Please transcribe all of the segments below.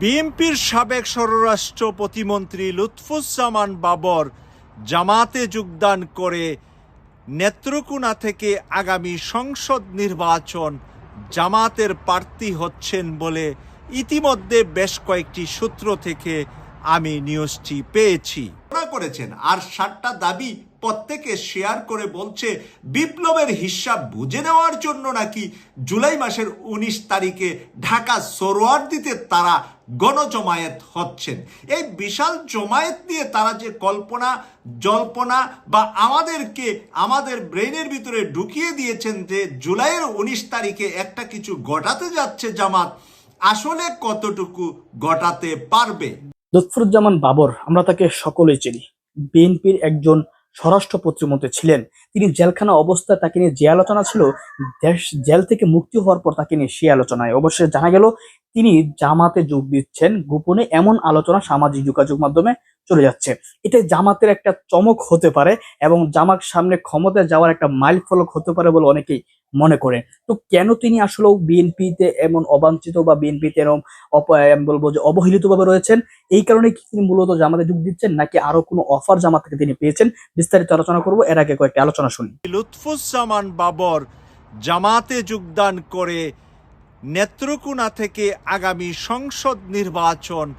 বিএনপির সাবেক স্বরাষ্ট্র প্রতিমন্ত্রী লুৎফুজ্জামান বাবর জামাতে যোগদান করে নেত্রকোনা থেকে আগামী সংসদ নির্বাচন জামাতের প্রার্থী হচ্ছেন বলে ইতিমধ্যে বেশ কয়েকটি সূত্র থেকে আমি নিউজটি পেয়েছি। করেছেন। আর সাতটা দাবি প্রত্যেকে শেয়ার করে বলছে, বিপ্লবের হিসাব বুঝে নেওয়ার জন্য নাকি জুলাই মাসের উনিশ তারিখে ঢাকা সরোয়ার দিতে তারা গণজমায়েত হচ্ছেন। এই বিশাল জমায়েত নিয়ে তারা যে কল্পনা, জল্পনা বা আমাদেরকে আমাদের ব্রেনের ভিতরে ঢুকিয়ে দিয়েছেন যে জুলাইয়ের উনিশ তারিখে একটা কিছু ঘটাতে যাচ্ছে জামাত, আসলে কতটুকু ঘটাতে পারবে? লুৎফুজ্জামান বাবর, আমরা তাকে সকলেই চিনি। বিএনপির একজন স্বরাষ্ট্র প্রতিমন্ত্রী ছিলেন। তিনি জেলখানা অবস্থায় তাকে নিয়ে যে আলোচনা ছিল, দেশ জেল থেকে মুক্তি হওয়ার পর তাকে নিয়ে সে আলোচনায়। অবশ্যই জানা গেল, তিনি জামাতে যোগ দিচ্ছেন। গোপনে এমন আলোচনা সামাজিক যোগাযোগ মাধ্যমে চলে যাচ্ছে। এটা জামাতের একটা চমক হতে পারে এবং জামাত সামনে ক্ষমতায় যাওয়ার একটা মাইল ফলক হতে পারে বলে অনেকেই মনে করেন। তো কেন তিনি আসলে বিএনপিতে এমন অবাঞ্ছিত বা বিএনপিতে এরকম অপ- আমি বলব যে অবহেলিতভাবে রয়েছেন? এই কারণে কি তিনি মূলত জামাতে যোগ দিচ্ছেন, নাকি আরও কোনো অফার জামাত থেকে তিনি পেয়েছেন? বিস্তারিত আলোচনা করব, এর আগে কয়েকটি আলোচনা শুনি। লুৎফুজ্জামান বাবর জামাতে যোগদান করে নেত্রকোনা থেকে আগামী সংসদ নির্বাচন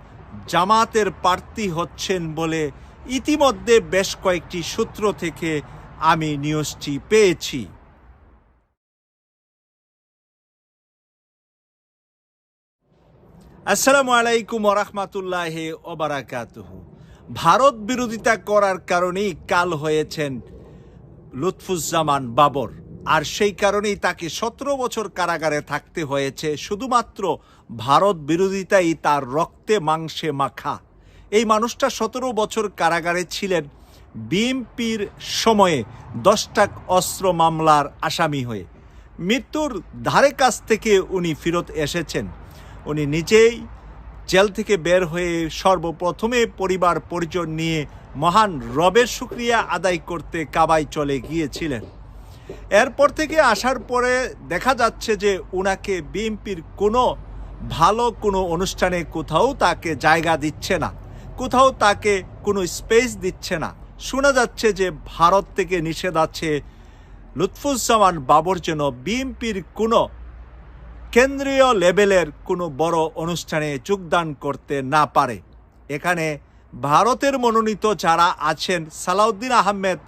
জামাতের প্রার্থী হচ্ছেন বলে ইতিমধ্যে বেশ কয়েকটি সূত্র থেকে আমি নিউজটি পেয়েছি। আসসালামু আলাইকুম ওরহমাতুল্লাহ ওবারাকাতুহু ভারত বিরোধিতা করার কারণেই কাল হয়েছেন লুৎফুজ্জামান বাবর, আর সেই কারণেই তাকে সতেরো বছর কারাগারে থাকতে হয়েছে। শুধুমাত্র ভারত বিরোধিতাই তার রক্তে মাংসে মাখা। এই মানুষটা সতেরো বছর কারাগারে ছিলেন। বিএমপির সময়ে দশটা অস্ত্র মামলার আসামি হয়ে। মৃত্যুর ধারে কাছ থেকে উনি ফেরত এসেছেন। উনি নিজেই জেল থেকে বের হয়ে সর্বপ্রথমে পরিবার পরিজন নিয়ে মহান রবের শুক্রিয়া আদায় করতে কাবাই চলে গিয়েছিলেন। এরপর থেকে আসার পরে দেখা যাচ্ছে যে উনাকে বিএনপির কোনো ভালো কোনো অনুষ্ঠানে কোথাও তাকে জায়গা দিচ্ছে না, কোথাও তাকে কোনো স্পেস দিচ্ছে না। শোনা যাচ্ছে যে ভারত থেকে নিষেধ আছে, লুৎফুজ্জামান বাবর যেন বিএনপির কোনো কেন্দ্রীয় লেভেলের কোনো বড় অনুষ্ঠানে যোগদান করতে না পারে। এখানে ভারতের মনোনীত যারা আছেন সালাউদ্দিন আহমেদ,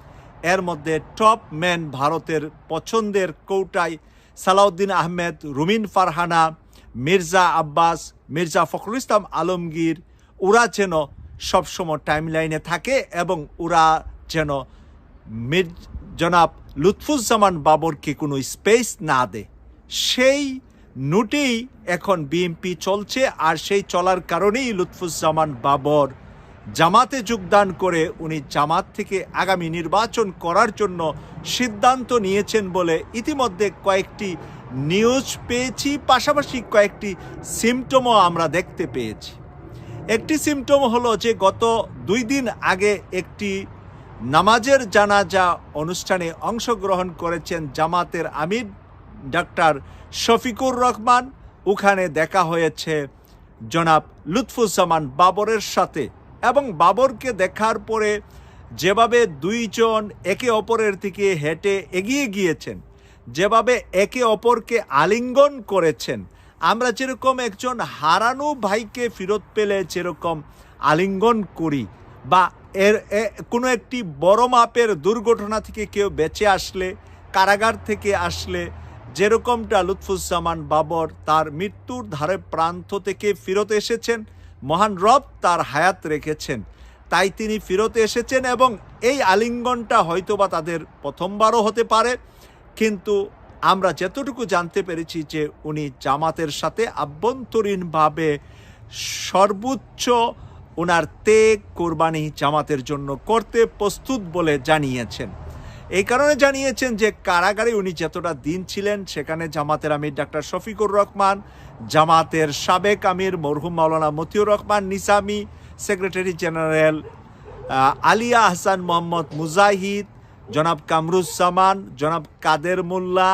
এর মধ্যে টপ ম্যান ভারতের পছন্দের কৌটাই সালাউদ্দিন আহমেদ, রুমিন ফারহানা, মির্জা আব্বাস, মির্জা ফখরুল ইসলাম আলমগীর, ওরা যেন সবসময় টাইম লাইনে থাকে এবং ওরা যেন মির, জনাব লুৎফুজ্জামান বাবরকে কোনো স্পেস না দেয়। সেই নোটেই এখন বিএনপি চলছে আর সেই চলার কারণেই লুৎফুজ্জামান বাবর জামাতে যোগদান করে উনি জামাত থেকে আগামী নির্বাচন করার জন্য সিদ্ধান্ত নিয়েছেন বলে ইতিমধ্যে কয়েকটি নিউজ পেয়েছি, পাশাপাশি কয়েকটি সিমটমও আমরা দেখতে পেয়েছি। একটি সিমটম হলো যে গত দুই দিন আগে একটি নামাজের জানাজা অনুষ্ঠানে অংশগ্রহণ করেছেন জামাতের আমির ডাক্তার শফিকুর রহমান। ওখানে দেখা হয়েছে জনাব লুৎফুজ্জামান বাবরের সাথে এবং বাবরকে দেখার পরে যেভাবে দুইজন একে অপরের দিকে হেঁটে এগিয়ে গিয়েছেন, যেভাবে একে অপরকে আলিঙ্গন করেছেন, আমরা যেরকম একজন হারানো ভাইকে ফেরত পেলে যেরকম আলিঙ্গন করি বা এর কোনো একটি বড় মাপের দুর্ঘটনা থেকে কেউ বেঁচে আসলে, কারাগার থেকে আসলে যেরকমটা লুৎফুজ্জামান বাবর তার মৃত্যুর ধারে প্রান্ত থেকে ফেরত এসেছেন, মহান রব তার হায়াত রেখেছেন। তাই তিনি ফেরত এসেছেন এবং এই আলিঙ্গনটা হয়তোবা তাদের প্রথমবারও হতে পারে। কিন্তু আমরা যতটুকু জানতে পেরেছি যে উনি জামাতের সাথে আভ্যন্তরীণভাবে সর্বোচ্চ ওনার তেগ কোরবানি জামাতের জন্য করতে প্রস্তুত বলে জানিয়েছেন। এই কারণে জানিয়েছেন যে কারাগারে উনি যতটা দিন ছিলেন, সেখানে জামাতের আমির ডাক্তার শফিকুর রহমান, জামাতের সাবেক আমির মরহুম মাওলানা মতিউর রহমান, নিসামি, সেক্রেটারি জেনারেল আলিয়া আহসান মোহাম্মদ মুজাহিদ, জনাব কামরুজ্জামান, জনাব কাদের মোল্লা,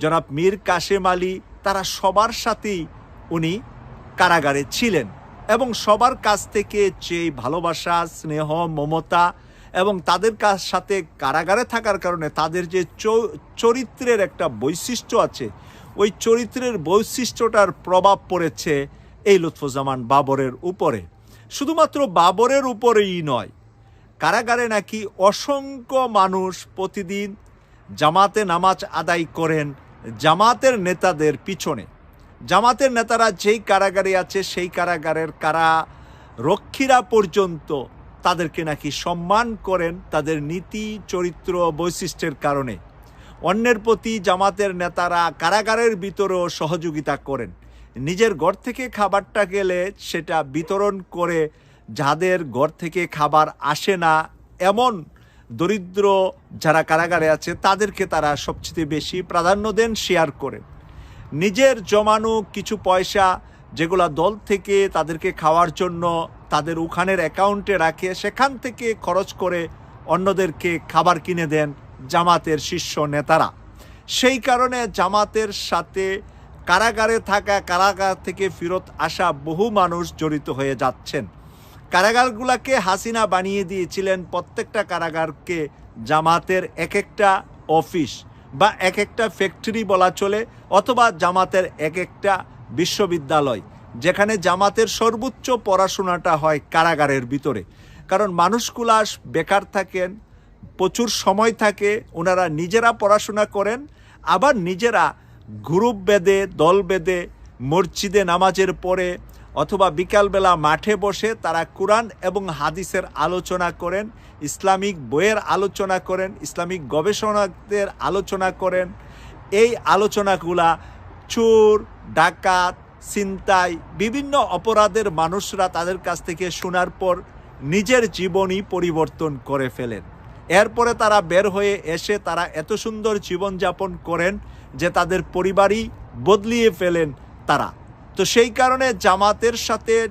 জনাব মীর কাশেম আলী, তারা সবার সাথেই উনি কারাগারে ছিলেন। এবং সবার কাছ থেকে যে ভালোবাসা, স্নেহ, মমতা এবং তাদের কাছ সাথে কারাগারে থাকার কারণে তাদের যে চরিত্রের একটা বৈশিষ্ট্য আছে, ওই চরিত্রের বৈশিষ্ট্যটার প্রভাব পড়েছে এই লুৎফুজ্জামান বাবরের উপরে। শুধুমাত্র বাবরের উপরেই নয়, কারাগারে নাকি অসংখ্য মানুষ প্রতিদিন জামাতে নামাজ আদায় করেন জামাতের নেতাদের পিছনে। জামাতের নেতারা যেই কারাগারে আছে, সেই কারাগারের কারা, রক্ষীরা পর্যন্ত তাদেরকে নাকি সম্মান করেন তাদের নীতি, চরিত্র, বৈশিষ্ট্যের কারণে। অন্যের প্রতি জামাতের নেতারা কারাগারের ভিতরেও সহযোগিতা করেন। নিজের ঘর থেকে খাবারটা গেলে সেটা বিতরণ করে যাদের ঘর থেকে খাবার আসে না, এমন দরিদ্র যারা কারাগারে আছে, তাদেরকে তারা সবচেয়ে বেশি প্রাধান্য দেন, শেয়ার করেন। নিজের জমানো কিছু পয়সা যেগুলা দল থেকে তাদেরকে খাওয়ার জন্য তাদের ওখানের অ্যাকাউন্টে রাখে, সেখান থেকে খরচ করে অন্যদেরকে খাবার কিনে দেন জামাতের শীর্ষ নেতারা। সেই কারণে জামাতের সাথে কারাগারে থাকা, কারাগার থেকে ফেরত আসা বহু মানুষ জড়িত হয়ে যাচ্ছেন। কারাগারগুলোকে হাসিনা বানিয়ে দিয়েছিলেন প্রত্যেকটা কারাগারকে জামাতের এক একটা অফিস বা এক একটা ফ্যাক্টরি বলা চলে, অথবা জামাতের এক একটা বিশ্ববিদ্যালয়, যেখানে জামাতের সর্বোচ্চ পড়াশোনাটা হয় কারাগারের ভিতরে। কারণ মানুষগুলা বেকার থাকেন, প্রচুর সময় থাকে, ওনারা নিজেরা পড়াশোনা করেন, আবার নিজেরা গ্রুপ বেঁধে, দল বেঁধে, মসজিদে নামাজের পরে অথবা বিকালবেলা মাঠে বসে তারা কোরআন এবং হাদিসের আলোচনা করেন, ইসলামিক বইয়ের আলোচনা করেন, ইসলামিক গবেষণাদের আলোচনা করেন। এই আলোচনাগুলা চোর ডাকাত, ছিনতাই, বিভিন্ন অপরাধের মানুষরা তাদের কাছ থেকে শোনার পর নিজের জীবনই পরিবর্তন করে ফেলেন। এরপরে তারা বের হয়ে এসে তারা এত সুন্দর জীবনযাপন করেন যে তাদের পরিবারই বদলিয়ে ফেলেন তারা। তো সেই কারণে জামাতের সাথে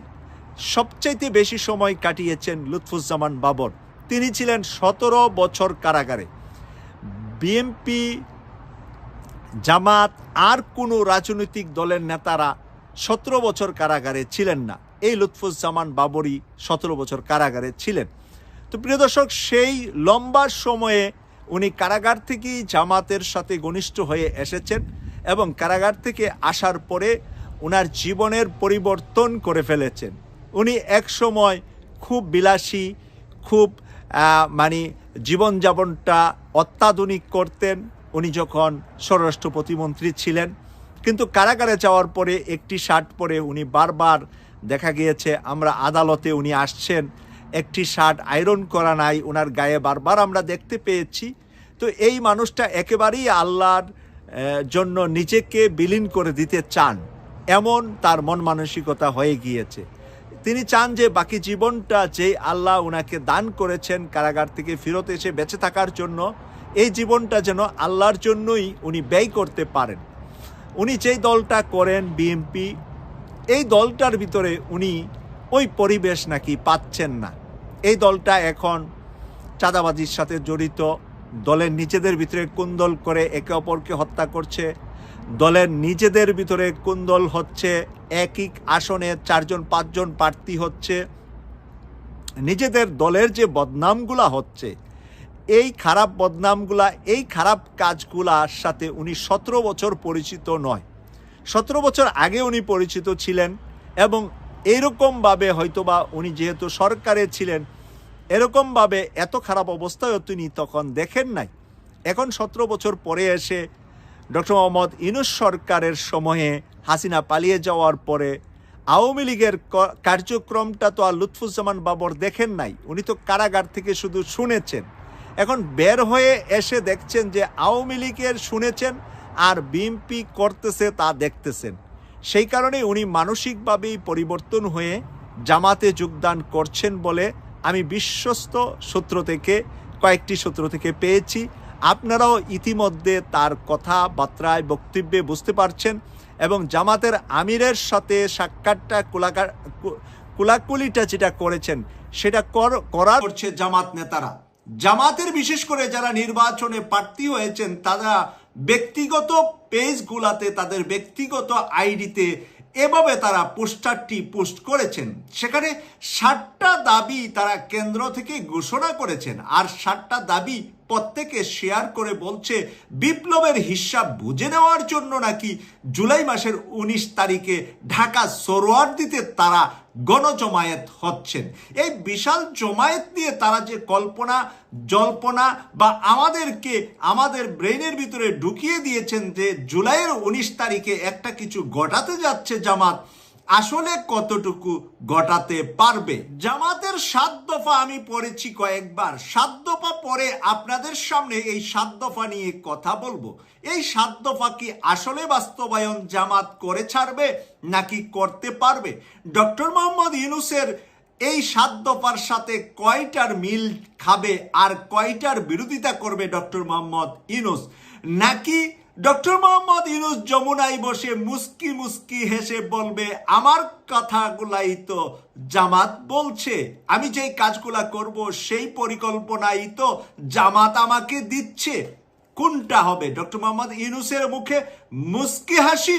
সবচাইতে বেশি সময় কাটিয়েছেন লুৎফুজ্জামান বাবর। তিনি ছিলেন সতেরো বছর কারাগারে। বিএমপি জামাত আর কোনো রাজনৈতিক দলের নেতারা সতেরো বছর কারাগারে ছিলেন না। এই লুৎফুজ্জামান বাবরই সতেরো বছর কারাগারে ছিলেন। তো প্রিয় দর্শক, সেই লম্বা সময়ে উনি কারাগার থেকেই জামাতের সাথে ঘনিষ্ঠ হয়ে এসেছেন এবং কারাগার থেকে আসার পরে ওনার জীবনের পরিবর্তন করে ফেলেছেন। উনি এক সময় খুব বিলাসী, খুব মানে জীবনযাপনটা অত্যাধুনিক করতেন উনি যখন স্বরাষ্ট্র প্রতিমন্ত্রী ছিলেন, কিন্তু কারাগারে যাওয়ার পরে একটি শার্ট পরে উনি বারবার দেখা গিয়েছে, আমরা আদালতে উনি আসছেন, একটি শার্ট আয়রন করা নাই ওনার গায়ে বারবার আমরা দেখতে পেয়েছি। তো এই মানুষটা একেবারেই আল্লাহর জন্য নিজেকে বিলীন করে দিতে চান, এমন তার মন মানসিকতা হয়ে গিয়েছে। তিনি চান যে বাকি জীবনটা যে আল্লাহ ওনাকে দান করেছেন কারাগার থেকে ফেরত এসে বেঁচে থাকার জন্য এই জীবনটা যেন আল্লাহর জন্যই উনি ব্যয় করতে পারেন। উনি যেই দলটা করেন বিএমপি এই দলটার ভিতরে উনি ওই পরিবেশ নাকি পাচ্ছেন না। এই দলটা এখন চাঁদাবাজির সাথে জড়িত। দলের নিজেদের ভিতরে কুন্দল করে একে অপরকে হত্যা করছে। দলের নিজেদের ভিতরে কুন্দল হচ্ছে, একই আসনে চারজন, পাঁচজন প্রার্থী হচ্ছে। নিজেদের দলের যে বদনামগুলা হচ্ছে এই খারাপ বদনামগুলা, এই খারাপ কাজগুলার সাথে উনি সতেরো বছর পরিচিত নয়। সতেরো বছর আগে উনি পরিচিত ছিলেন এবং এইরকমভাবে হয়তোবা উনি যেহেতু সরকারে ছিলেন, এরকমভাবে এত খারাপ অবস্থায়ও তিনি তখন দেখেন নাই। এখন সতেরো বছর পরে এসে ডক্টর মোহাম্মদ ইনুস সরকারের সময়ে হাসিনা পালিয়ে যাওয়ার পরে আওয়ামী লীগের কার্যক্রমটা তো আর লুৎফুজ্জামান বাবর দেখেন নাই। উনি তো কারাগার থেকে শুধু শুনেছেন। এখন বের হয়ে এসে দেখছেন যে আওয়ামী লীগের শুনেছেন আর বিএমপি করতেছে তা দেখতেছেন। সেই কারণে উনি মানসিকভাবেই পরিবর্তন হয়ে জামাতে যোগদান করছেন বলে আমি বিশ্বস্ত সূত্র থেকে, কয়েকটি সূত্র থেকে পেয়েছি। আপনারাও ইতিমধ্যে তার কথাবার্তায়, বক্তব্যে বুঝতে পারছেন এবং জামাতের আমিরের সাথে সাক্ষাৎটা কুলাকার কুলাকুলিটা যেটা করেছেন, সেটা কর- করার করছে জামাত নেতারা। জামাতের, বিশেষ করে যারা নির্বাচনে প্রার্থী হয়েছেন, তারা ব্যক্তিগত পেজগুলাতে, তাদের ব্যক্তিগত আইডিতে এভাবে তারা পোস্টারটি পোস্ট করেছেন। সেখানে ষাটটা দাবি তারা কেন্দ্র থেকে ঘোষণা করেছেন। আর ষাটটা দাবি প্রত্যেকে শেয়ার করে বলছে, বিপ্লবের হিসাব বুঝে নেওয়ার জন্য নাকি জুলাই মাসের উনিশ তারিখে ঢাকা সরোয়ার দিতে তারা গণজমায়েত হচ্ছেন। এই বিশাল জমায়েত নিয়ে তারা যে কল্পনা, জল্পনা বা আমাদেরকে আমাদের ব্রেনের ভিতরে ঢুকিয়ে দিয়েছেন যে জুলাইয়ের উনিশ তারিখে একটা কিছু ঘটাতে যাচ্ছে জামাত আসলে কতটুকু ঘটাতে পারবে? জামাতের সাত দফা আমি পড়েছি কয়েকবার। সাত দফা পরে আপনাদের সামনে এই সাত দফা নিয়ে কথা বলব। এই সাত দফা কি আসলে বাস্তবায়ন জামাত করে ছাড়বে নাকি করতে পারবে? ডক্টর মোহাম্মদ ইউনুসের এই সাত দফার সাথে কয়টার মিল খাবে আর কয়টার বিরোধিতা করবে ডক্টর মোহাম্মদ ইউনুস? নাকি ডক্টর মোহাম্মদ ইউনুস যমুনায় বসে মুস্কি মুস্কি হেসে বলবে, আমার কথাগুলাই তো জামাত বলছে। আমি যেই কাজগুলা করব সেই পরিকল্পনাই তো জামাত আমাকে দিচ্ছে। কোনটা হবে? ডক্টর মোহাম্মদ ইউনুসের মুখে মুস্কি হাসি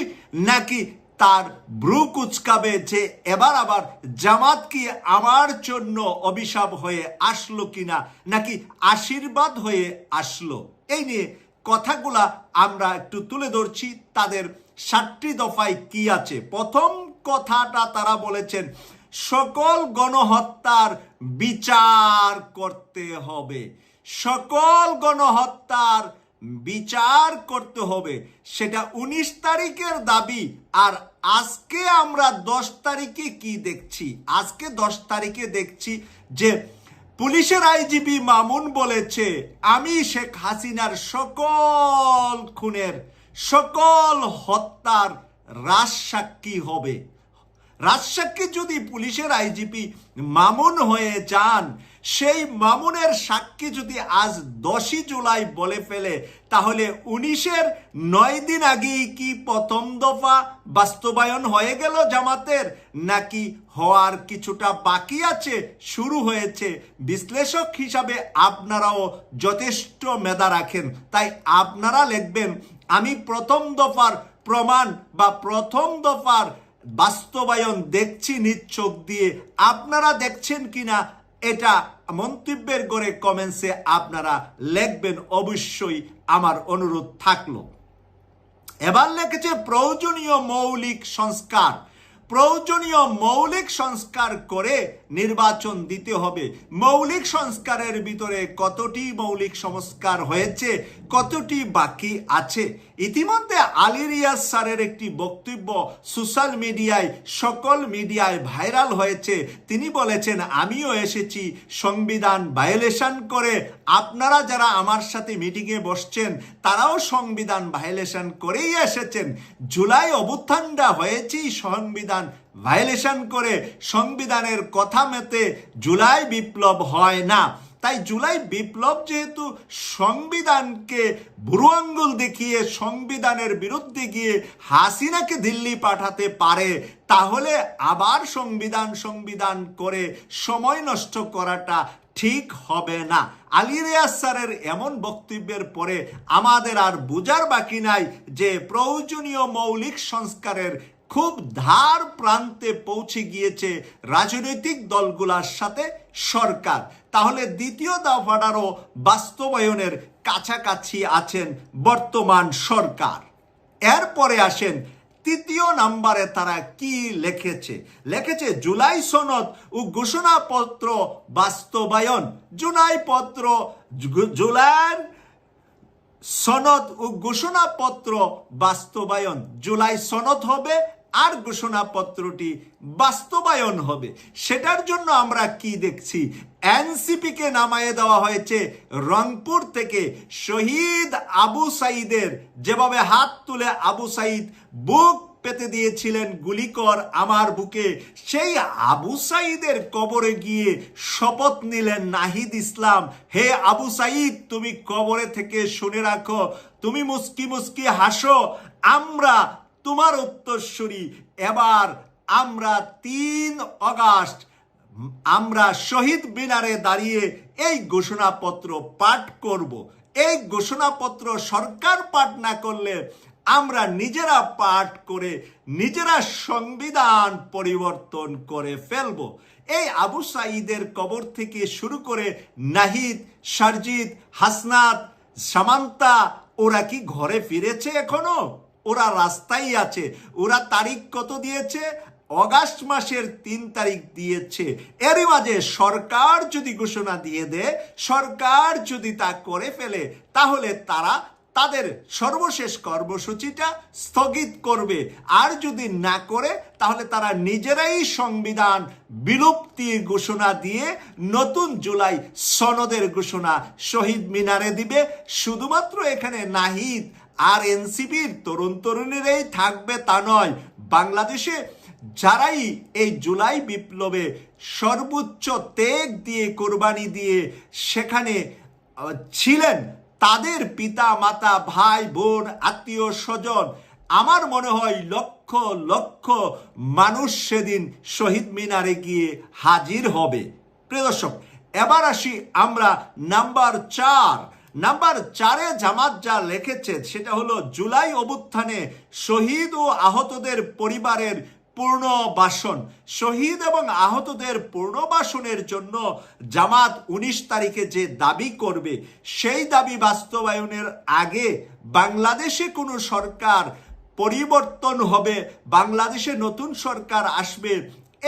নাকি তার ব্রু কুচকাবে যে এবার আবার জামাত কি আমার জন্য অভিশাপ হয়ে আসলো কিনা, নাকি আশীর্বাদ হয়ে আসলো? এই নিয়ে কথাগুলা আমরা একটু তুলে ধরছি, তাদের সাতটি দফায় কি আছে? প্রথম কথাটা তারা বলেছেন, সকল গণহত্যার বিচার করতে হবে। সকল গণহত্যার বিচার করতে হবে। সেটা উনিশ তারিখের দাবি, আর আজকে আমরা দশ তারিখে কি দেখছি? আজকে দশ তারিখে দেখছি যে পুলিশের আইজিপি মামুন বলেছে, আমি শেখ হাসিনার সকল খুনের, সকল হত্যার রাজসাক্ষী হবে। রাজসাক্ষী যদি পুলিশের আইজিপি মামুন হয়ে যান সেই মামুনের সাক্ষী যদি আজ দশই জুলাই বলে ফেলে, তাহলে উনিশের নয় দিন আগেই কি প্রথম দফা বাস্তবায়ন হয়ে গেল জামাতের? নাকি হওয়ার কিছুটা বাকি আছে, শুরু হয়েছে? বিশ্লেষক হিসাবে আপনারাও যথেষ্ট মেধা রাখেন। তাই আপনারা লিখবেন, আমি প্রথম দফার প্রমাণ বা প্রথম দফার বাস্তবায়ন দেখছি চোখ দিয়ে। আপনারা দেখছেন কিনা এটা মন্তব্যের গড়ে কমেন্টসে আপনারা লেখবেন, অবশ্যই আমার অনুরোধ থাকল। এবার লেখেছে, প্রয়োজনীয় মৌলিক সংস্কার। প্রয়োজনীয় মৌলিক সংস্কার করে নির্বাচন দিতে হবে। মৌলিক সংস্কারের ভিতরে কতটি মৌলিক সংস্কার হয়েছে, কতটি বাকি আছে? ইতিমধ্যে আলী রিয়াজ স্যারের একটি বক্তব্য সোশ্যাল মিডিয়ায়, সকল মিডিয়ায় ভাইরাল হয়েছে। তিনি বলেছেন, আমিও এসেছি সংবিধান ভায়োলেশন করে। আপনারা যারা আমার সাথে মিটিংয়ে বসছেন, তারাও সংবিধান ভায়োলেশন করেই এসেছেন। জুলাই অভ্যুত্থানটা হয়েছেই সংবিধান ভায়োলেশন করে সংবিধানের কথা মেতে জুলাই বিপ্লব হয় না। তাই জুলাই বিপ্লব যেহেতু সংবিধানকে বুড়ো আঙ্গুল দেখিয়ে সংবিধানের বিরুদ্ধে গিয়ে হাসিনাকে দিল্লি পাঠাতে পারে, তাহলে আবার সংবিধান সংবিধান করে সময় নষ্ট করাটা ঠিক হবে না। আলী রেয়াজ স্যারের এমন বক্তব্যের পরে আমাদের আর বোঝার বাকি নাই যে প্রয়োজনীয় মৌলিক সংস্কারের খুব ধার প্রান্তে পৌঁছে গিয়েছে রাজনৈতিক দলগুলোর সাথে সরকার। তাহলে দ্বিতীয় দফাটারও বাস্তবায়নের কাছাকাছি আছেন বর্তমান সরকার। এরপরে আসেন তৃতীয় নাম্বারে তারা কি লিখেছে? লিখেছে, জুলাই সনদ ও ঘোষণাপত্র বাস্তবায়ন। জুলাই পত্র জুলাই সনদ ও ঘোষণাপত্র বাস্তবায়ন। জুলাই সনদ হবে আর ঘোষণাপত্রটি বাস্তবায়ন হবে। সেটার জন্য আমরা কি দেখছি? এনসিপি কে নামায়ে দেওয়া হয়েছে রংপুর থেকে শহীদ আবু সাইদের। যেভাবে হাত তুলে আবু সাইদ বুক পেতে দিয়েছিলেন গুলিকর আমার বুকে, সেই আবু সাইদের কবরে গিয়ে শপথ নিলেন নাহিদ ইসলাম। হে আবু সাইদ, তুমি কবরে থেকে শুনে রাখো। তুমি মুস্কি মুস্কি হাসো। আমরা তোমার উত্তরসূরি। এবার আমরা তিন অগাস্ট, আমরা শহীদ মিনারে দাঁড়িয়ে এই ঘোষণাপত্র পাঠ করব। এই ঘোষণাপত্র সরকার পাঠ না করলে আমরা নিজেরা পাঠ করে নিজেরা সংবিধান পরিবর্তন করে ফেলব। এই আবু সাঈদের কবর থেকে শুরু করে নাহিদ সারজিদ হাসনাত, সামান্তা, ওরা কি ঘরে ফিরেছে এখনও? ওরা রাস্তায় আছে। ওরা তারিখ কত দিয়েছে? অগাস্ট মাসের তিন তারিখ দিয়েছে। এরই মাঝে সরকার যদি ঘোষণা দিয়ে দেয়, সরকার যদি তা করে ফেলে, তাহলে তারা তাদের সর্বশেষ কর্মসূচিটা স্থগিত করবে। আর যদি না করে, তাহলে তারা নিজেরাই সংবিধান বিলুপ্তির ঘোষণা দিয়ে নতুন জুলাই সনদের ঘোষণা শহীদ মিনারে দিবে। শুধুমাত্র এখানে নাহিদ আর এনসিপির তরুণ তরুণীরাই থাকবে তা নয়। বাংলাদেশে যারাই এই জুলাই বিপ্লবে সর্বোচ্চ ত্যাগ দিয়ে, কোরবানি দিয়ে সেখানে ছিলেন, তাদের পিতা, মাতা, ভাই, বোন, আত্মীয়, স্বজন, আমার মনে হয় লক্ষ লক্ষ মানুষ সেদিন শহীদ মিনারে গিয়ে হাজির হবে। প্রিয় দর্শক, এবার আসি আমরা নাম্বার চার নাম্বার চারে জামাত যা লিখেছে, সেটা হলো, জুলাই অভ্যুত্থানে শহীদ ও আহতদের পরিবারের পুনর্বাসন শহীদ এবং আহতদের পুনর্বাসনের জন্য জামাত উনিশ তারিখে যে দাবি করবে, সেই দাবি বাস্তবায়নের আগে বাংলাদেশে কোনো সরকার পরিবর্তন হবে, বাংলাদেশে নতুন সরকার আসবে,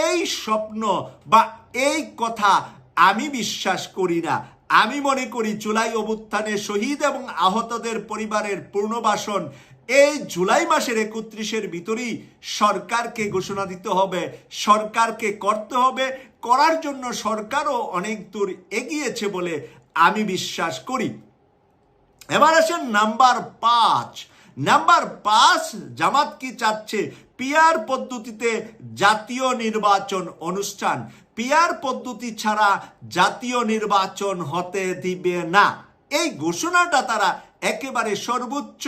এই স্বপ্ন বা এই কথা আমি বিশ্বাস করি না। আমি মনে করি জুলাই অভ্যুত্থানে শহীদ এবং আহতদের পরিবারের পুনর্বাসন এই জুলাই মাসের একত্রিশের ভিতরেই সরকারকে ঘোষণা দিতে হবে, সরকারকে করতে হবে, করার জন্য সরকারও অনেক দূর এগিয়েছে বলে আমি বিশ্বাস করি। এবার আসেন নাম্বার পাঁচ। নাম্বার পাঁচ, জামাত কি চাচ্ছে? পিয়ার পদ্ধতিতে জাতীয় নির্বাচন অনুষ্ঠান। পিয়ার পদ্ধতি ছাড়া জাতীয় নির্বাচন হতে দিবে না। এই ঘোষণাটা তারা একেবারে সর্বোচ্চ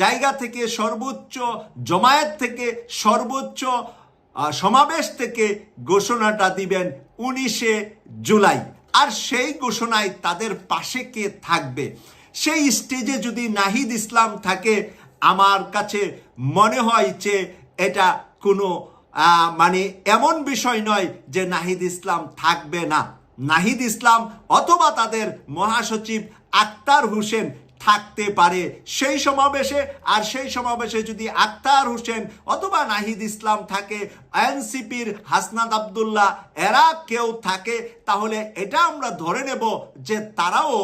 জায়গা থেকে সর্বোচ্চ, জমায়েত থেকে সর্বোচ্চ সমাবেশ থেকে ঘোষণাটা দিবেন উনিশে জুলাই। আর সেই ঘোষণায় তাদের পাশে কে থাকবে? সেই স্টেজে যদি নাহিদ ইসলাম থাকে, আমার কাছে মনে হয় যে এটা কোনো মানে এমন বিষয় নয় যে নাহিদ ইসলাম থাকবে না। নাহিদ ইসলাম অথবা তাদের মহাসচিব আক্তার হোসেন থাকতে পারে। সেই সমাবেশে, আর সেই সমাবেশে যদি আক্তার হোসেন অথবা নাহিদ ইসলাম থাকে, এনসিপির হাসনাদ আবদুল্লাহ, এরা কেউ থাকে, তাহলে এটা আমরা ধরে নেব যে তারাও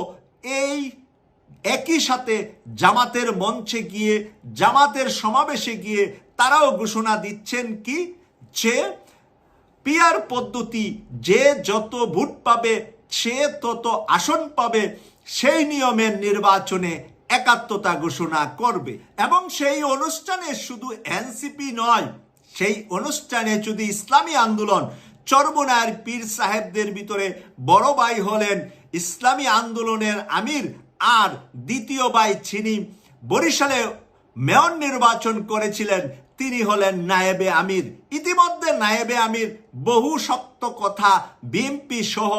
এই একই সাথে জামাতের মঞ্চে গিয়ে, জামাতের সমাবেশে গিয়ে তারাও ঘোষণা দিচ্ছেন কি? যে পিয়ার পদ্ধতি, যে যত ভোট পাবে, সে তত আসন পাবে, সেই নিয়মের নির্বাচনে একাত্মতা ঘোষণা করবে। এবং সেই অনুষ্ঠানে শুধু এনসিপি নয়, সেই অনুষ্ঠানে যদি ইসলামী আন্দোলন চরমনার পীর সাহেবদের ভিতরে বড় ভাই হলেন ইসলামী আন্দোলনের আমির আর দ্বিতীয় ভাই, যিনি বরিশালে মেয়র নির্বাচন করেছিলেন তিনি হলেন নায়েবে আমির। ইতিমধ্যে নায়েবে আমির বহু শক্ত কথা বিএমপি সহ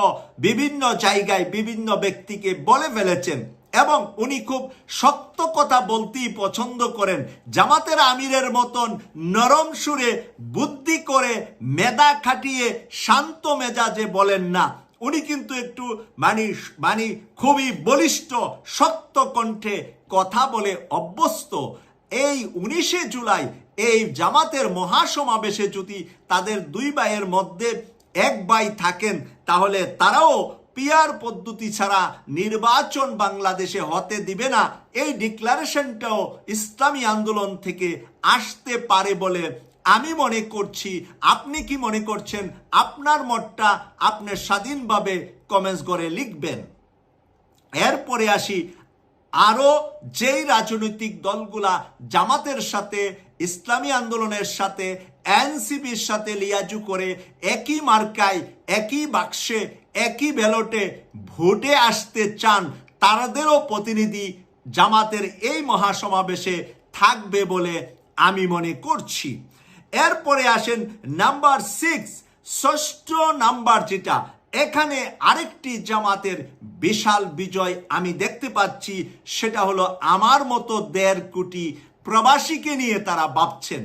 বিভিন্ন জায়গায় বিভিন্ন ব্যক্তিকে বলে ফেলেছেন এবং উনি খুব শক্ত কথা বলতেই পছন্দ করেন। জামাতের আমিরের মতন নরম সুরে বুদ্ধি করে মেধা খাটিয়ে শান্ত মেজাজে বলেন না। উনি কিন্তু একটু মানে মানে খুবই বলিষ্ঠ, শক্ত কণ্ঠে কথা বলে অভ্যস্ত। এই উনিশে জুলাই এই জামাতের মহাসমাবেশে যদি তাদের দুই ভাইয়ের মধ্যে এক ভাই থাকেন, তাহলে তারাও পিয়ার পদ্ধতি ছাড়া নির্বাচন বাংলাদেশে হতে দিবে না। এই ডিক্লারেশনটাও ইসলামী আন্দোলন থেকে আসতে পারে বলে আমি মনে করছি। আপনি কি মনে করছেন? আপনার মতটা আপনি স্বাধীনভাবে কমেন্টস করে লিখবেন। এরপরে আসি আরও যেই রাজনৈতিক দলগুলা জামাতের সাথে, ইসলামী আন্দোলনের সাথে, এনসিপির সাথে লিয়াজু করে একই মার্কায়, একই বাক্সে, একই ব্যালটে ভোটে আসতে চান তাদেরও প্রতিনিধি জামাতের এই মহাসমাবেশে থাকবে বলে আমি মনে করছি। এরপরে আসেন নাম্বার সিক্স, ষষ্ঠ নাম্বার যেটা এখানে আরেকটি জামাতের বিশাল বিজয় আমি দেখতে পাচ্ছি, সেটা হলো আমার মতো দেড় কোটি প্রবাসীকে নিয়ে তারা ভাবছেন।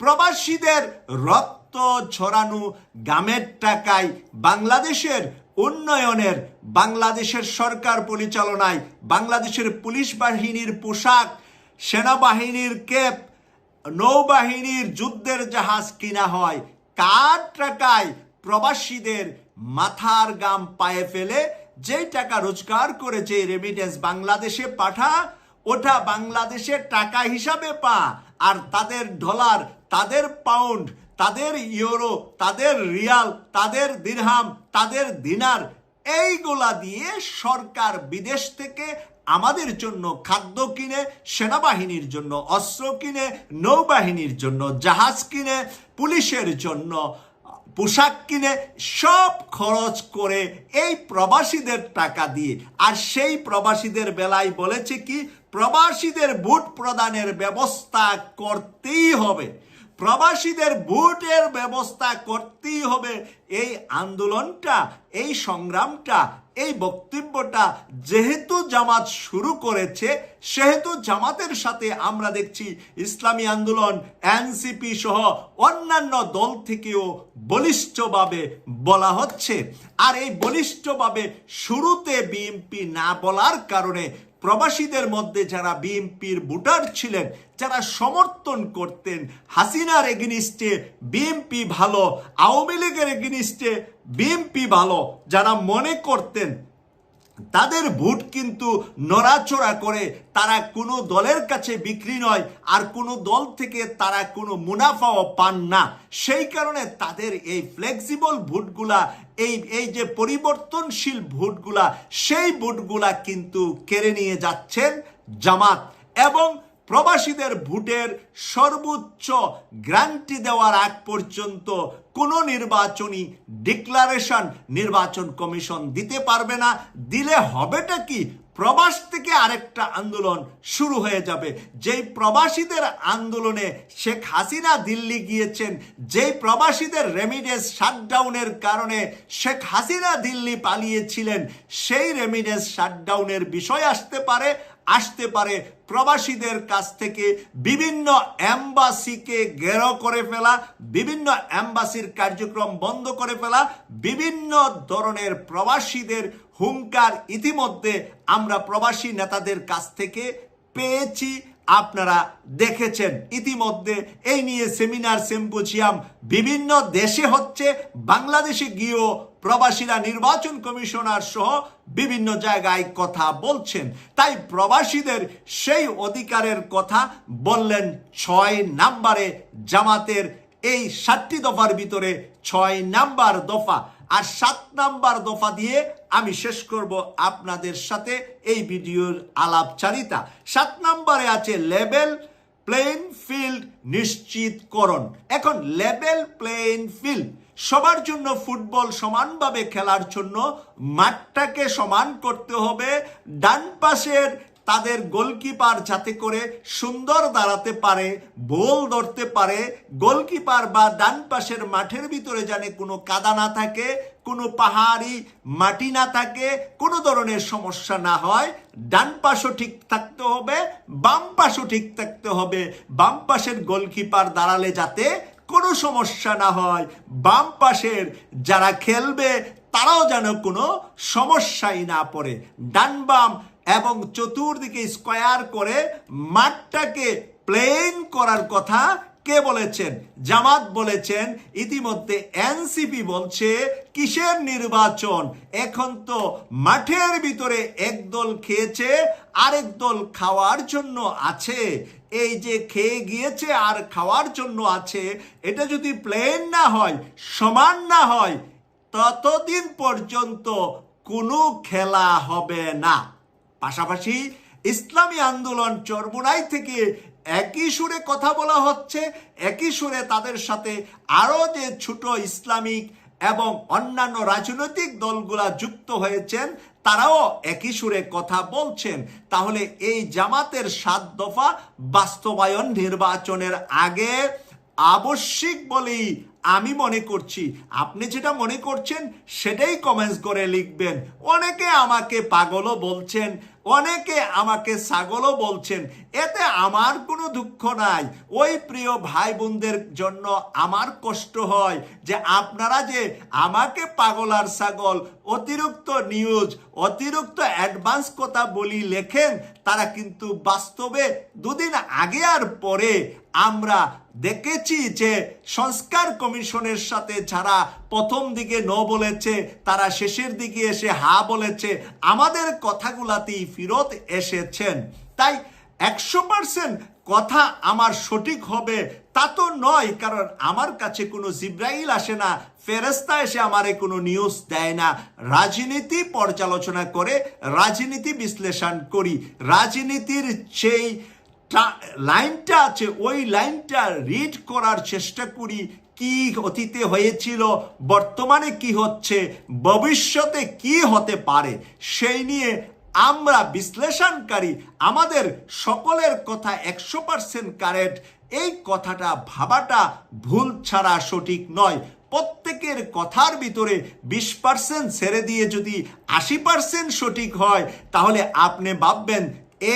প্রবাসীদের রক্ত ছড়ানো গামের টাকায় বাংলাদেশের উন্নয়নের, বাংলাদেশের সরকার পরিচালনায় বাংলাদেশের পুলিশ বাহিনীর পোশাক, সেনাবাহিনীর কেপ নৌবাহিনীর যুদ্ধের জাহাজ কিনা হয়, কার টাকায় প্রবাসীদের মাথার গাম পায়ে ফেলে যেই টাকা রোজগার করে যে রেমিটেন্স বাংলাদেশে পাঠা, ওটা বাংলাদেশে টাকা হিসাবে পা। আর তাদের ডলার, তাদের পাউন্ড তাদের ইউরো তাদের রিয়াল, তাদের দিরহাম তাদের দিনার এইগুলা দিয়ে সরকার বিদেশ থেকে আমাদের জন্য খাদ্য কিনে, সেনাবাহিনীর জন্য অস্ত্র কিনে, নৌবাহিনীর জন্য জাহাজ কিনে, পুলিশের জন্য পোশাক কিনে সব খরচ করে এই প্রবাসীদের টাকা দিয়ে। আর সেই প্রবাসীদের বেলায় বলেছে কি, প্রবাসীদের ভোট প্রদানের ব্যবস্থা করতেই হবে। প্রবাসীদের ভোটের ব্যবস্থা করতেই হবে। এই আন্দোলনটা, এই সংগ্রামটা এই বক্তব্যটা যেহেতু জামাত শুরু করেছে, সেহেতু জামাতের সাথে আমরা দেখছি ইসলামী আন্দোলন, এনসিপি সহ অন্যান্য দল থেকেও বলিষ্ঠভাবে বলা হচ্ছে। আর এই বলিষ্ঠভাবে শুরুতে বিএনপি না বলার কারণে প্রবাসীদের মধ্যে যারা বিএনপির ভোটার ছিলেন, যারা সমর্থন করতেন, হাসিনার এগেনিস্টে বিএনপি ভালো, আওয়ামী লীগের এগেনিস্টে বিএনপি ভালো, যারা মনে করতেন তাদের ভোট কিন্তু নড়াচড়া করে তারা কোনো দলের কাছে বিক্রি নয়, আর কোনো দল থেকে তারা কোনো মুনাফাও পান না। সেই কারণে তাদের এই ফ্লেক্সিবল ভোটগুলা, এই এই যে পরিবর্তনশীল ভোটগুলা, সেই ভোটগুলা কিন্তু কেড়ে নিয়ে যাচ্ছেন জামাত এবং প্রবাসীদের ভোটের সর্বোচ্চ গ্রান্টি দেওয়ার আগ পর্যন্ত কোনো নির্বাচনী ডিক্লারেশন নির্বাচন কমিশন দিতে পারবে না। দিলে হবেটা কি? প্রবাস থেকে আরেকটা আন্দোলন শুরু হয়ে যাবে। যেই প্রবাসীদের আন্দোলনে শেখ হাসিনা দিল্লি গিয়েছেন, যেই প্রবাসীদের রেমিডেন্স শাটডাউনের কারণে শেখ হাসিনা দিল্লি পালিয়েছিলেন, সেই রেমিডেন্স শাটডাউনের বিষয় আসতে পারে। আসতে পারে প্রবাসীদের কাছ থেকে বিভিন্ন অ্যাম্বাসিকে গেরো করে ফেলা, বিভিন্ন অ্যাম্বাসির কার্যক্রম বন্ধ করে ফেলা, বিভিন্ন ধরনের প্রবাসীদের হুঙ্কার ইতিমধ্যে আমরা প্রবাসী নেতাদের কাছ থেকে পেয়েছি। আপনারা দেখেছেন, ইতিমধ্যে এই নিয়ে সেমিনার, সেম্পোজিয়াম বিভিন্ন দেশে হচ্ছে, বাংলাদেশে গিয়েও প্রবাসীরা নির্বাচন কমিশনার সহ বিভিন্ন জায়গায় কথা বলছেন। তাই প্রবাসীদের সেই অধিকারের কথা বললেন ছয় নাম্বারে জামাতের। এই সাতটি দফার ভিতরে ছয় নাম্বার দফা আর সাত নাম্বার দফা দিয়ে আমি শেষ করব আপনাদের সাথে এই ভিডিওর আলাপচারিতা। সাত নাম্বারে আছে লেভেল প্লেন ফিল্ড নিশ্চিতকরণ। এখন লেভেল প্লেন ফিল্ড সবার জন্য ফুটবল সমানভাবে খেলার জন্য মাঠটাকে সমান করতে হবে। ডান পাশের তাদের গোলকিপার যাতে করে সুন্দর দাঁড়াতে পারে, বল ধরতে পারে, গোলকিপার বা ডান পাশের মাঠের ভিতরে জানে কোনো কাদা না থাকে, কোনো পাহাড়ি মাটি না থাকে, কোনো ধরনের সমস্যা না হয়। ডান পাশও ঠিক থাকতে হবে, বাম পাশও ঠিক থাকতে হবে। বাম পাশের গোলকিপার দাঁড়ালে যাতে কোনো সমস্যা না হয়। বাম পাশের যারা খেলবে, তারাও যেন কোনো সমস্যাই না পড়ে। ডান বাম এবং চতুর্দিকে স্কোয়ার করে মাঠটাকে প্লেন করার কথা কে বলেছেন? জামাত বলেছেন, ইতিমধ্যে এনসিপি বলছে, কিসের নির্বাচন? এখন তো মাঠের ভিতরে একদল খেয়েছে, আরেক দল খাওয়ার জন্য আছে। এই যে খেয়ে গিয়েছে আর খাওয়ার জন্য আছে, এটা যদি প্লেন না হয়, সমান না হয়, ততদিন পর্যন্ত কোনো খেলা হবে না। পাশাপাশি ইসলামী আন্দোলন চরমুনাই থেকে একই সুরে কথা বলা হচ্ছে, একই সুরে তাদের সাথে আরও যে ছোট ইসলামিক এবং অন্যান্য রাজনৈতিক দলগুলা যুক্ত হয়েছেন তারাও একই সুরে কথা বলছেন। তাহলে এই জামাতের সাত দফা বাস্তবায়ন নির্বাচনের আগে আবশ্যিক বলেই আমি মনে করছি, আপনি যেটা মনে করছেন সেটাই কমেন্টস করে লিখবেন। অনেকে আমাকে পাগলও বলছেন, অনেকে আমাকে ছাগলও বলছেন, এতে আমার কোনো দুঃখ নাই। ওই প্রিয় ভাই বোনদের জন্য আমার কষ্ট হয় যে আপনারা যে আমাকে পাগল আর ছাগল অতিরিক্ত নিউজ অতিরিক্ত অ্যাডভান্স কথা বলি লেখেন, তারা কিন্তু বাস্তবে দুদিন আগে আর পরে আমরা দেখেছি যে সংস্কার কমিশনের সাথে যারা প্রথম দিকে ন বলেছে, তারা শেষের দিকে এসে হা বলেছে, আমাদের কথাগুলাতেই ফিরত এসেছেন। তাই একশো পার্সেন্ট কথা আমার সঠিক হবে তা তো নয়, কারণ আমার কাছে কোনো জিব্রাইল আসে না ফেরেস্তা এসে আমারে কোনো নিউজ দেয় না। রাজনীতি পর্যালোচনা করে, রাজনীতি বিশ্লেষণ করি। রাজনীতির সেই লাইনটা আছে, ওই লাইনটা রিড করার চেষ্টা করি। কি অতীতে হয়েছিল, বর্তমানে কি হচ্ছে, ভবিষ্যতে কি হতে পারে, সেই নিয়ে আমরা বিশ্লেষণকারী, আমাদের সকলের কথা একশো পার্সেন্ট কারেক্ট এই কথাটা ভাবাটা ভুল ছাড়া সঠিক নয়। প্রত্যেকের কথার ভিতরে বিশ পার্সেন্ট ছেড়ে দিয়ে যদি আশি পার্সেন্ট সঠিক হয়, তাহলে আপনি ভাববেন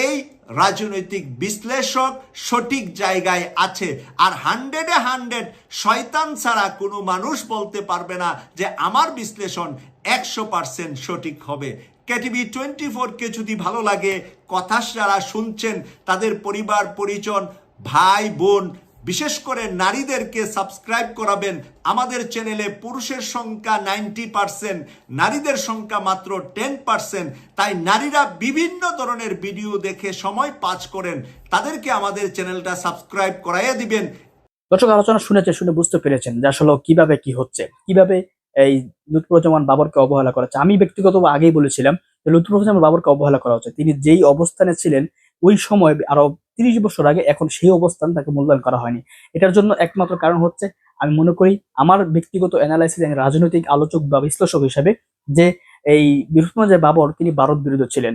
এই রাজনৈতিক বিশ্লেষক সঠিক জায়গায় আছে। আর হান্ড্রেডে হান্ড্রেড শয়তান ছাড়া কোনো মানুষ বলতে পারবে না যে আমার বিশ্লেষণ একশো পার্সেন্ট সঠিক হবে। কেটিভি টোয়েন্টি ফোরকে যদি ভালো লাগে, কথা যারা শুনছেন, তাদের পরিবার, পরিজন, ভাই, বোন বিশেষ করে নারীদেরকে সাবস্ক্রাইব করাবেন আমাদের চ্যানেলে পুরুষের সংখ্যা নাইনটি পার্সেন্ট, নারীদের সংখ্যা মাত্র টেন পার্সেন্ট। তাই নারীরা বিভিন্ন ধরনের ভিডিও দেখে সময় পাস করেন। তাদেরকে আমাদের চ্যানেলটা সাবস্ক্রাইব করাইয়া দিবেন। দর্শক, আলোচনা শুনেছে, শুনে বুঝতে পেরেছেন যে আসলে কীভাবে কি হচ্ছে। কীভাবে এই লুৎফুজ্জামান বাবরকে অবহেলা করা হচ্ছে আমি ব্যক্তিগত আগেই বলেছিলাম যে লুৎফুজ্জামান বাবরকে অবহেলা করা হচ্ছে। তিনি যেই অবস্থানে ছিলেন, ওই সময় আরও তিরিশ বছর আগে এখন সেই অবস্থান তাকে মূল্যায়ন করা হয়নি। এটার জন্য একমাত্র কারণ হচ্ছে, আমি মনে করি আমার ব্যক্তিগত অ্যানালাইসিস আমি রাজনৈতিক আলোচক বা বিশ্লেষক হিসেবে যে এই বিরুৎমঞ্জয় বাবর, তিনি ভারত বিরোধী ছিলেন।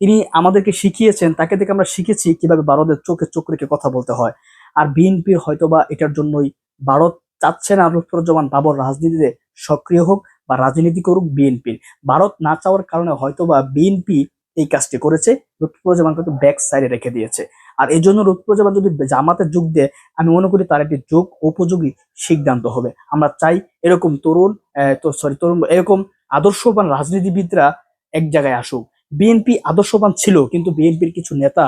তিনি আমাদেরকে শিখিয়েছেন, তাকে দেখে আমরা শিখেছি কীভাবে ভারতের চোখে চোখ রেখে কথা বলতে হয়। আর বিএনপির হয়তোবা এটার জন্যই ভারত চাচ্ছে না লুৎফুজ্জামান বাবর রাজনীতিতে সক্রিয় হোক বা রাজনীতি করুক বিএনপির। ভারত না চাওয়ার কারণে হয়তোবা বিএনপি এই কাজটি করেছে। লুৎফুজ্জামানকে তো ব্যাক সাইডে রেখে দিয়েছে। আর এই জন্য লুৎফুজ্জামান যদি জামাতে যোগ দেয়, আমি মনে করি তার একটি যোগ, উপযোগী সিদ্ধান্ত হবে। আমরা চাই এরকম তরুণ সরি তরুণ, এরকম আদর্শবান রাজনীতিবিদরা এক জায়গায় আসুক। বিএনপি আদর্শবান ছিল, কিন্তু বিএনপির কিছু নেতা,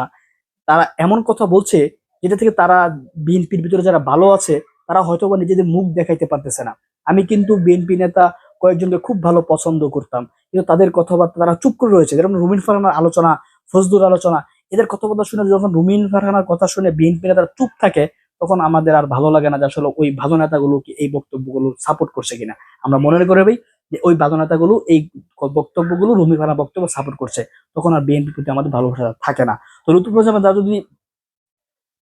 তারা এমন কথা বলছে, যেটা থেকে তারা বিএনপির ভিতরে যারা ভালো আছে, তারা হয়তো বা নিজেদের মুখ দেখাইতে পারতেছে না। আমি কিন্তু বিএনপি নেতা কয়েকজনকে খুব ভালো পছন্দ করতাম। কিন্তু তাদের কথাবার্তা, তারা চুপ করে রয়েছে। যেরকম রুমিন ফারহানার আলোচনা ফজদুর আলোচনা, এদের কথাবার্তা শুনে যখন রুমিন ফারহানার কথা শুনে বিএনপি নেতারা চুপ থাকে, তখন আমাদের আর ভালো লাগে না যে আসলে ওই ভালো নেতাগুলো কি এই বক্তব্যগুলো সাপোর্ট করছে কিনা। আমরা মনে করে ভাই যে ওই ভালো নেতাগুলো এই বক্তব্যগুলো রুমি ফারহানা বক্তব্য সাপোর্ট করছে, তখন আর বিএনপি প্রতি আমাদের ভালোবাসা থাকে না। তো লুতুফ প্রজামান যদি